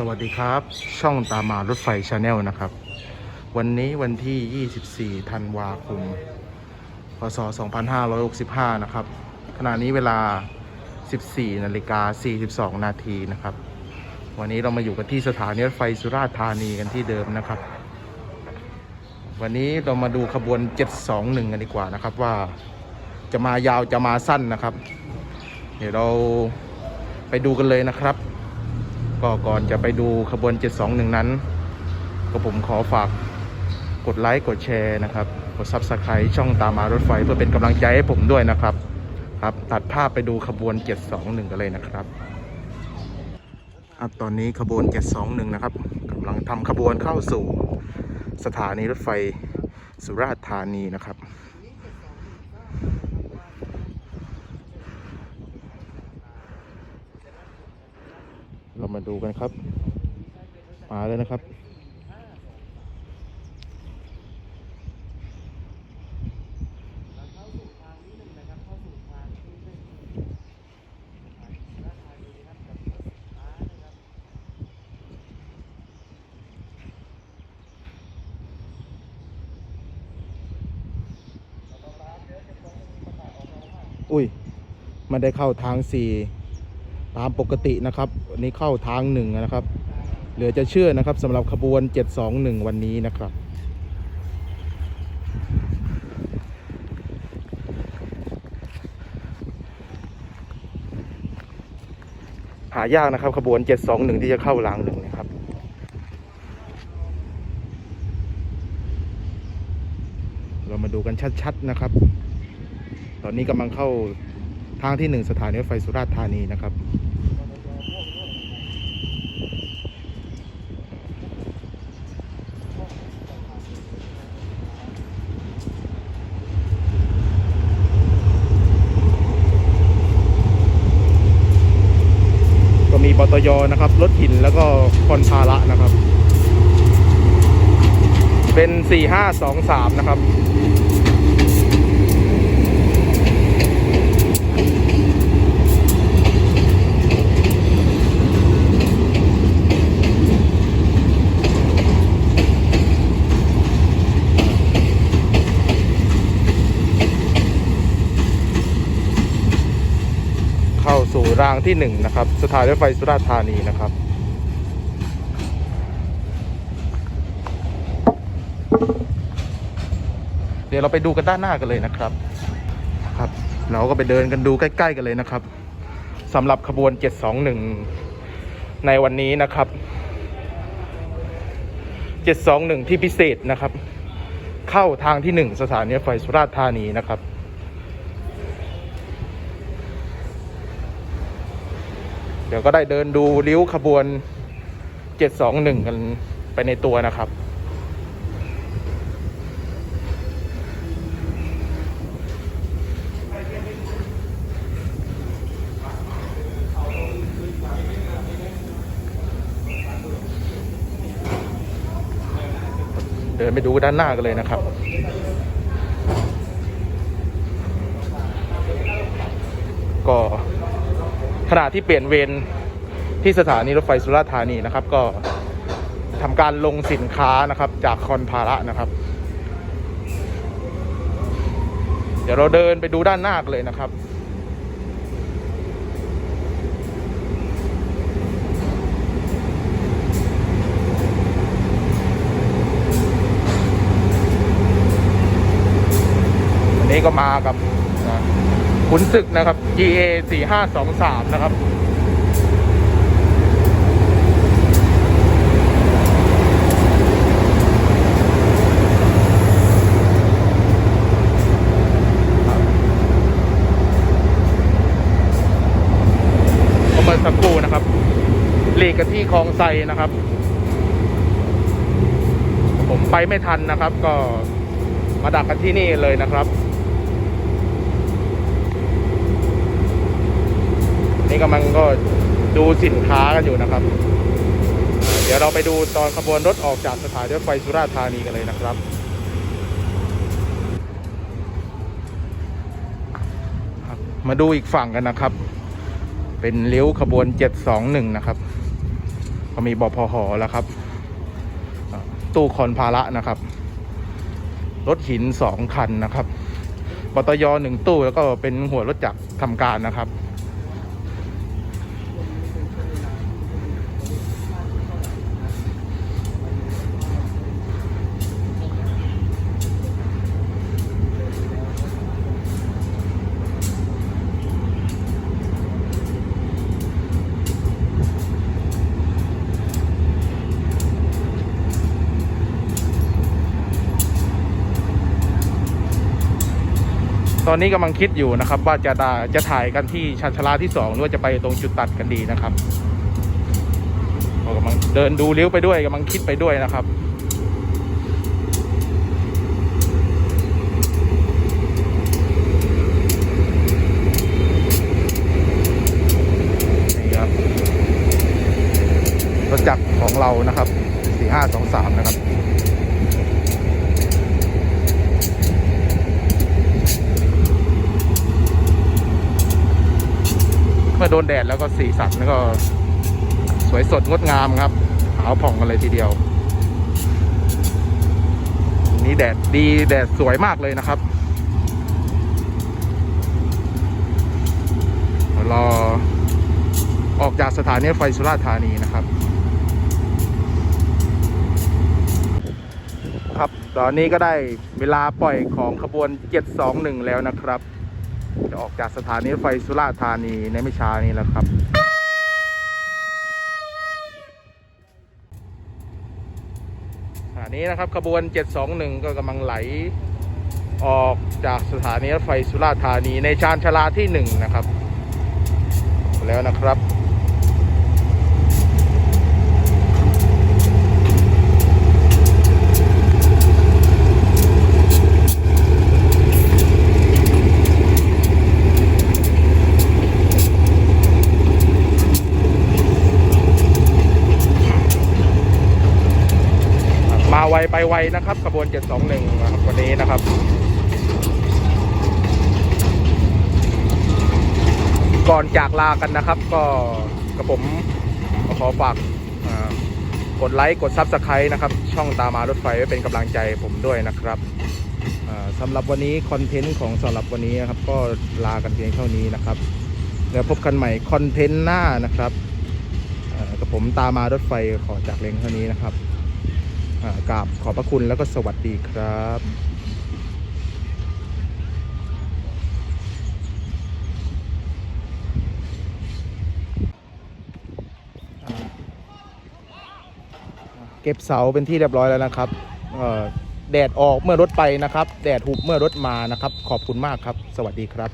สวัสดีครับ ช่องตามมารถไฟชาแนลนะครับ วันนี้วันที่ 24 ธันวาคม พศ 2565 นะครับ ขณะนี้เวลา 14 นาฬิกา 42 นาทีนะครับ วันนี้เรามาอยู่กันที่สถานีรถไฟสุราษฎร์ธานีกันที่เดิมนะครับ วันนี้เรามาดูขบวน 721 กันดีกว่านะครับ ว่าจะมายาวจะมาสั้นนะครับ เดี๋ยวเราไปดูกันเลยนะครับ ก็ก่อนจะไปดูขบวน 721 นั้น ก็ผมขอฝากกดไลค์กดแชร์นะครับ กด Subscribe ช่องตามมารถไฟเพื่อเป็นกำลังใจให้ผมด้วยนะครับ ครับ ตัดภาพไปดูขบวน 721 กันเลยนะครับ ครับตอนนี้ขบวน 721 นะครับกำลังทำขบวนเข้าสู่สถานีรถไฟสุราษฎร์ธานีนะครับ เรามาดูกันครับ มาเลยนะครับ อุ้ยไมันได้เข้าทางสี่ตามปกตินะครับ วันนี้เข้าทางหนึ่งนะครับ เหลือจะเชื่อนะครับสำหรับขบวน 721 วันนี้นะครับหายากนะครับขบวน 721 ที่จะเข้ารางหนึ่งนะครับเรามาดูกันชัดๆนะครับ ตอนนี้กำลังเข้าทางที่หนึ่งสถานีรถไฟสุราษฎร์ธานีนะครับ ก็มีปตยนะครับ รถหินแล้วก็คอนพาระนะครับ เป็น 4523 นะครับ เข้าสู่รางที่หนึ่งนะครับ สถานีรถไฟสุราษฎร์ธานีนะครับ เดี๋ยวเราไปดูกันด้านหน้ากันเลยนะครับครับ เราก็ไปเดินกันดูใกล้ ๆ กันเลยนะครับสำหรับขบวน 721 ในวันนี้นะครับ 721 ที่พิเศษนะครับ เข้าทางที่หนึ่งสถานีรถไฟสุราษฎร์ธานีนะครับ เดี๋ยวก็ได้เดินดูริ้วขบวน 721 กันไปในตัวนะครับ เดินไปดูด้านหน้ากันเลยนะครับ ก็ข ณะที่เปลี่ยนเวรที่สถานีรถไฟสุราษฎร์ธานีนะครับ ก็ทำการลงสินค้านะครับ จากคอนพาระนะครับ เดี๋ยวเราเดินไปดูด้านหน้ากันเลยนะครับวันนี้ก็มากับนะ ขุนศึกนะครับ GA 4523 นะครับ เมื่อสักครู่นะครับเลกกันที่คลองไซนะครับ ผมไปไม่ทันนะครับ ก็มาดักกันที่นี่เลยนะครับ นี่กำลังก็ดูสินค้ากันอยู่นะครับ เดี๋ยวเราไปดูตอนขบวนรถออกจากสถานีรถไฟสุราษฎร์ธานีกันเลยนะครับมาดูอีกฝั่งกันนะครับ เป็นเลี้ยวขบวน 721 นะครับก็มีบพหแล้วครับ ตู้คอนภาระนะครับ รถหินสองคันนะครับปตยหนึ่งตู้แล้วก็เป็นหัวรถจักรทำการนะครับ ตอนนี้กำลังคิดอยู่นะครับ ว่าจะด้จะถ่ายกันที่ชันชลาที่สองหรือว่าจะไปตรงจุดตัดกันดีนะครับก็กำลังเดินดูเลี้ยวไปด้วยกำลังคิดไปด้วยนะครับนี่ครับรถจักรของเรานะครับสี่ห้าสองสามนะครับ เมื่อโดนแดดแล้วก็สีสันแล้วก็ สวยสดงดงามครับขาวผ่องกันเลยทีเดียว นี่แดดดีแดดสวยมากเลยนะครับรอออกจากสถานีไฟสุราษฎร์ธานีนะครับ ครับ ตอนนี้ก็ได้เวลาปล่อยของขบวน 721 แล้วนะครับ จะออกจากสถานีรถไฟสุราษฎร์ธานีในไม่ช้านี้แล้วครับ ขณะนี้นะครับขบวน 721 ก็กำลังไหลออกจากสถานีรถไฟสุราษฎร์ธานีในชานชาลาที่ 1 นะครับ แล้วนะครับ วไปไวนะครับขบวน721นะครับวันนี้นะครับก่อนจากลากันนะครับ ก็กระผมขอฝากกดไลค์กดซับสไครต์นะครับ ช่องตามารถไฟไว้เป็นกำลังใจผมด้วยนะครับสำหรับวันนี้คอนเทนต์ของสำหรับวันนี้นะครับ ก็ลากันเพียงเท่านี้นะครับแล้วพบกันใหม่คอนเทนต์หน้านะครับกับผมตามารถไฟขอจากเลงเท่านี้นะครับ กราบขอบพระคุณแล้วก็สวัสดีครับเก็บเสาเป็นที่เรียบร้อยแล้วนะครับแดดออกเมื่อรถไปนะครับ แดดหุบเมื่อรถมานะครับ ขอบคุณมากครับ สวัสดีครับ